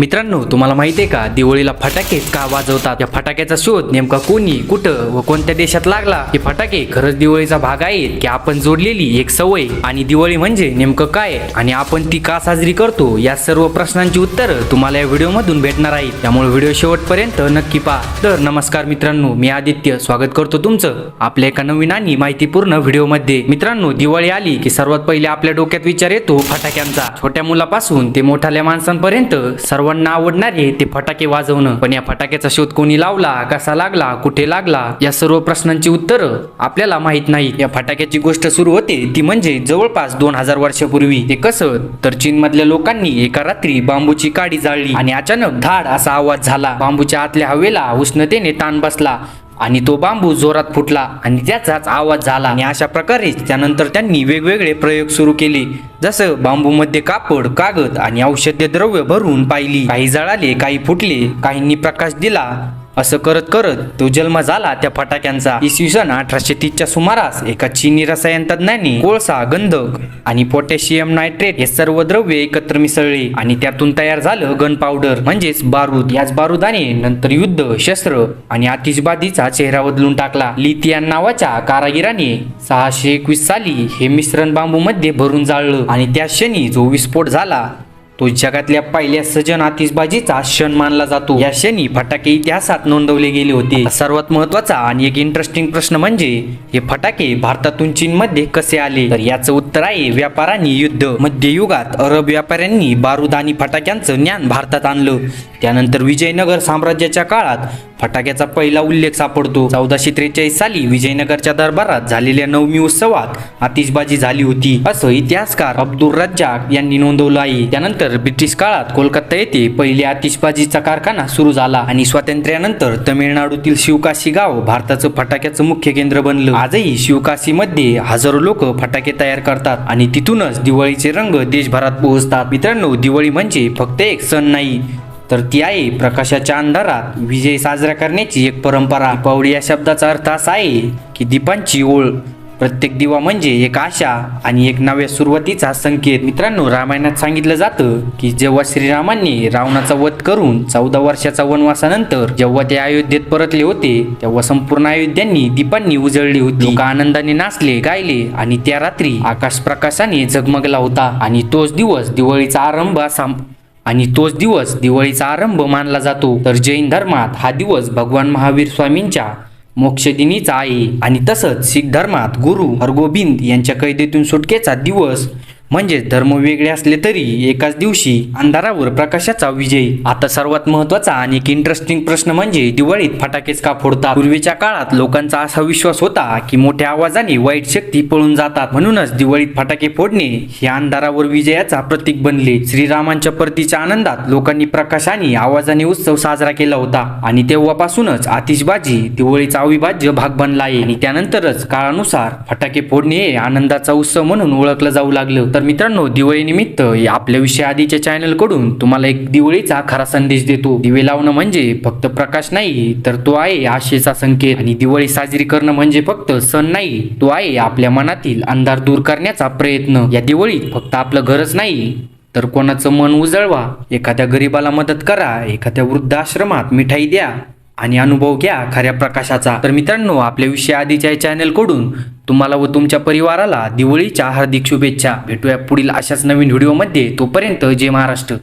मित्रांनो तुम्हाला माहिती आहे का दिवाळीला फटाके का वाजवतात? या फटाक्याचा शोध नेमका कोणी कुठं व कोणत्या देशात लागला? हे फटाके खरंच दिवाळीचा भाग आहेत की आपण जोडलेली एक सवय? आणि दिवाळी म्हणजे नेमकं काय? आणि आपण ती का साजरी करतो? या सर्व प्रश्नांची उत्तरं तुम्हाला या व्हिडिओ मधून भेटणार आहेत. त्यामुळे व्हिडिओ शेवटपर्यंत नक्की पहा. तर नमस्कार मित्रांनो मी आदित्य. स्वागत करतो तुमचं आपल्या एका नवीन आणि माहितीपूर्ण व्हिडिओमध्ये मित्रांनो दिवाळी आली की सर्वात पहिले आपल्या डोक्यात विचार येतो फटाक्यांचा. छोट्या मुलापासून ते मोठ्याल्या माणसांपर्यंत सर्व सर्वांना आवडणारे ते फटाके वाजवणं. पण या फटाक्याचा शोध कोणी लावला कसा लागला कुठे लागला या सर्व प्रश्नांची उत्तरं आपल्याला माहीत नाही या फटाक्याची गोष्ट सुरू होते ती म्हणजे जवळपास दोन हजार वर्षापूर्वी. ते कसं? तर चीन मधल्या लोकांनी एका रात्री बांबूची काडी जाळली आणि अचानक धाड असा आवाज झाला. बांबूच्या आतल्या हवेला उष्णतेने ताण बसला. आणि तो बांबू जोरात फुटला आणि त्याचाच आवाज झाला. आणि अशा प्रकारे त्यानंतर त्यांनी वेगवेगळे प्रयोग सुरू केले. जसं बांबूमध्ये कापड कागद आणि औषधी द्रव्य भरून पाहिली. काही जळाले काही फुटले काहींनी प्रकाश दिला. असं करत करत तो जन्म झाला त्या फटाक्यांचा. इसवी सन अठराशे तीसच्या सुमारास एका चीनी रसायन तज्ञांनी कोळसा गंधक आणि पोटॅशियम नायट्रेट हे सर्व द्रव्य एकत्र मिसळले आणि त्यातून तयार झालं गन पावडर म्हणजेच बारूद. याच बारुदाने नंतर युद्ध शस्त्र आणि आतिषबाजीचा चेहरा बदलून टाकला. लिथियन नावाच्या कारागिराने सहाशे एकवीस साली हे मिश्रण बांबूमध्ये भरून जाळलं आणि त्या क्षणी जो विस्फोट झाला तो जगातल्या पहिल्या सजन आतिषबाजीचा क्षण मानला जातो. या क्षणी फटाके इतिहासात नोंदवले गेले होते. सर्वात महत्त्वाचा आणि एक इंटरेस्टिंग प्रश्न म्हणजे हे फटाके भारतातून चीनमध्ये कसे आले? तर याचं उत्तर आहे व्यापार आणि युद्ध. मध्ययुगात अरब व्यापाऱ्यांनी बारूद आणि फटाक्यांचं ज्ञान भारतात आणलं. त्यानंतर विजयनगर साम्राज्याच्या काळात फटाक्याचा पहिला उल्लेख सापडतो. चौदाशे त्रेचाळीस साली विजयनगरच्या दरबारात झालेल्या नवमी उत्सवात आतिषबाजी झाली होती. असं इतिहासकार अब्दुल रज्जाक यांनी नोंदवलं आहे. त्यानंतर ब्रिटिश काळात कोलकाता येथे पहिले आतिषबाजीचा कारखाना सुरू झाला आणि स्वातंत्र्यानंतर तमिळनाडूतील शिवकाशी गाव भारताचं फटाक्याचं मुख्य केंद्र बनलं. आजही शिवकाशीमध्ये हजारो लोक फटाके तयार करतात आणि तिथूनच दिवाळीचे रंग देशभरात पोहोचतात. मित्रांनो दिवाळी म्हणजे फक्त एक सण नाही तर ती आहे प्रकाशाच्या अंधारात विजय साजरा करण्याची एक परंपरा. दीपावली या शब्दाचा अर्थ असा आहे की दीपांची ओळ. प्रत्येक दिवा म्हणजे एक आशा आणि एक नव्या सुरुवातीचा संकेत. मित्रांनो रामायणात सांगितलं जातं की जेव्हा श्रीरामांनी रावणाचा वध करून चौदा वर्षाचा वनवासानंतर जेव्हा ते अयोध्येत परतले होते तेव्हा संपूर्ण अयोध्यांनी दीपांनी उजळली होती. लोक आनंदाने नाचले गायले आणि त्या रात्री आकाश प्रकाशाने झगमगला होता आणि तोच दिवस दिवाळीचा आरंभ असा आणि तोच दिवस दिवाळीचा आरंभ मानला जातो. तर जैन धर्मात हा दिवस भगवान महावीर स्वामींच्या मोक्षदिनीचा आहे. आणि तसंच शीख धर्मात गुरु हरगोबिंद यांच्या कैदेतून सुटकेचा दिवस म्हणजेच धर्म वेगळे असले तरी एकाच दिवशी अंधारावर प्रकाशाचा विजय. आता सर्वात महत्त्वाचा आणि एक इंटरेस्टिंग प्रश्न म्हणजे दिवाळीत फटाकेच का फोडतात? पूर्वीच्या काळात लोकांचा असा विश्वास होता की मोठ्या आवाजाने वाईट शक्ती पळून जातात. म्हणूनच दिवाळीत फटाके फोडणे हे अंधारावर विजयाचा प्रतीक बनले. श्रीरामांच्या परतीच्या आनंदात लोकांनी प्रकाश आणि आवाजाने उत्सव साजरा केला होता. आणि तेव्हापासूनच आतिषबाजी दिवाळीचा अविभाज्य भाग बनला आहे. आणि त्यानंतरच काळानुसार फटाके फोडणे हे आनंदाचा उत्सव म्हणून ओळखलं जाऊ लागलं. तर मित्रांनो दिवाळीनिमित्त आपल्या विषय आधीच्या चॅनलकडून तुम्हाला एक दिवाळीचा खरा संदेश देतो. दिवे लावणं म्हणजे फक्त प्रकाश नाही तर तो आहे आशेचा संकेत. आणि दिवाळी साजरी करणं म्हणजे फक्त सण नाही तो आहे आपल्या मनातील अंधार दूर करण्याचा प्रयत्न. या दिवाळीत फक्त आपलं घरच नाही तर कोणाचं मन उजळवा. एखाद्या गरीबाला मदत करा एखाद्या वृद्धाश्रमात मिठाई द्या आणि अनुभव घ्या खऱ्या प्रकाशाचा. तर मित्रांनो आपल्या विषय आधीच्या चॅनलकडून तुम्हाला व तुमच्या परिवाराला दिवाळीच्या हार्दिक शुभेच्छा. भेटूया पुढील अशाच नवीन व्हिडिओमध्ये. तोपर्यंत जय महाराष्ट्र.